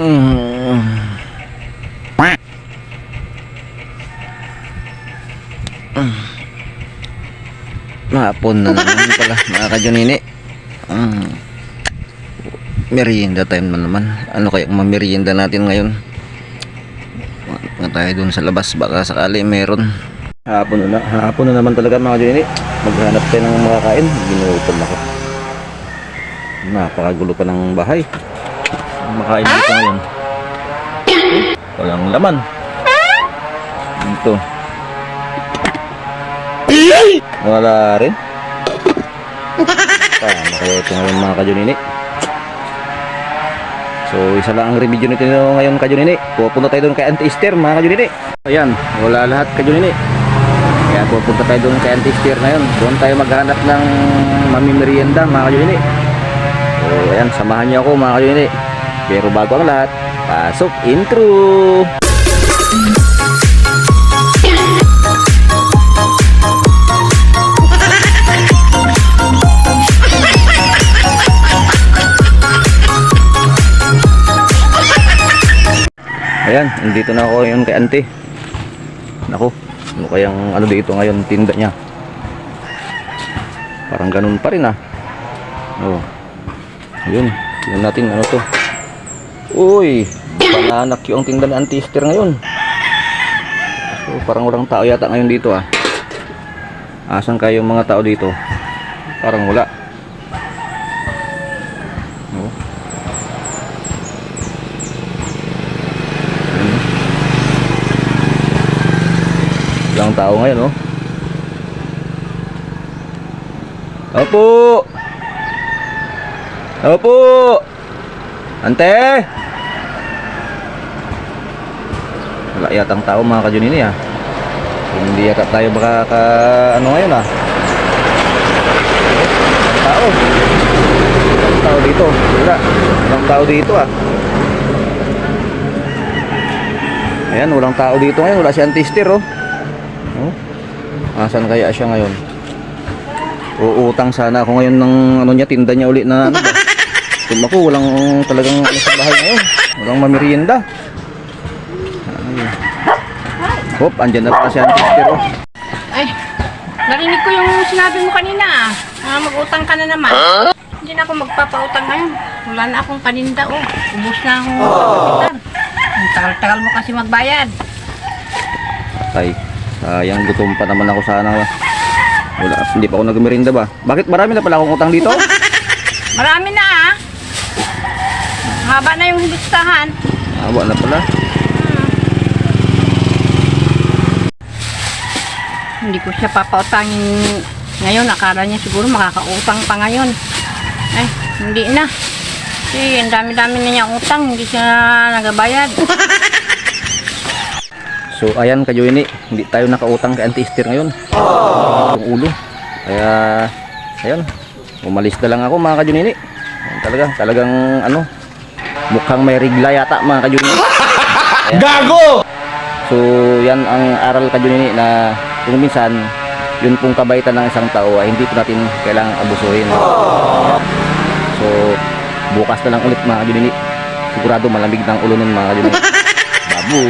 Mm. Mahapon na naman pala mga kadyonini. Mm. Merienda time na naman. Ano kaya mamerienda natin ngayon? Mga tayo dun sa labas baka sakali meron. Hapon na, hapon na naman talaga mga kadyonini. Maghanap tayo ng makakain. Ginutom ako. Napakagulo pa ng bahay. Makain dito ngayon. Walang laman. Ito. Wala rin. Paano kaya ito ngayon mga kajunini? So, isa lang ang review nito ngayon kajunini. Pupunta tayo doon kay Auntie Esther mga kajunini. Ayan, wala lahat kajunini. Kaya pupunta tayo doon kay Auntie Esther ngayon. Doon tayo maghanap ng mamimerienda mga kajunini. So, ayan, samahan niyo ako mga kajunini. Pero bago ang lahat, pasok intro! Ayan, nandito na ako ngayon kay auntie. Naku, ano kayang ano dito ngayon tinda niya? Parang ganun pa rin ah. Oh. Ayun, tingnan natin ano to. Uy, pananak yung tinda ni Auntie Esther ngayon. So, parang walang tao yata ngayon dito ah. Asan kayo mga tao dito? Parang wala. Oh. Ayun. Walang tao ngayon oh. Opo! Opo! Ante! Wala yatang tao mga kajunini ah. Hindi yata tayo baka ka, ano ngayon ah. Walang tao. Walang tao dito. Wala. Walang tao dito ah. Ayan, walang tao dito ngayon. Wala si Antister oh. Oh. Asan kaya siya ngayon? Uutang sana ako ngayon ng ano niya, tinda niya uli na ano ba? Kung ako, walang talagang ano sa bahay ngayon. Walang mamerienda. Ay. Hop, andyan na pala si Auntie Esther. oh. Ay, narinig ko yung sinabi mo kanina. Ah, mag-utang ka na naman. Hindi na ako magpapautang ngayon. Wala na akong paninda, oh. Ubus na akong kapitan. Ang tagal-tagal mo kasi magbayad. Ay, sayang gutom pa naman ako sana. Wala, hindi pa ako nagmerinda ba? Bakit marami na pala akong utang dito? Marami na, ah. Haba na yung listahan. Awa na pala. Hindi ko siya papautangin ngayon. Akala niya siguro makakautang pa ngayon. Ay, hindi na. Kasi ang dami-dami na niya utang. Hindi siya nagabayad. So ayan kayo ini, hindi tayo nakautang kay Auntie Esther ngayon. Yung ulo. Kaya ayun, umalis na lang ako mga kajunini. Talaga, talagang ano, mukhang may rigla yata mga kajunini. Gago! So yan ang aral kajunini na kung minsan yun pong kabaitan ng isang tao ay hindi po natin kailangang abusuhin. So bukas na lang ulit mga kajunini. Sigurado malamig ng ulo nun mga kajunini. Babu!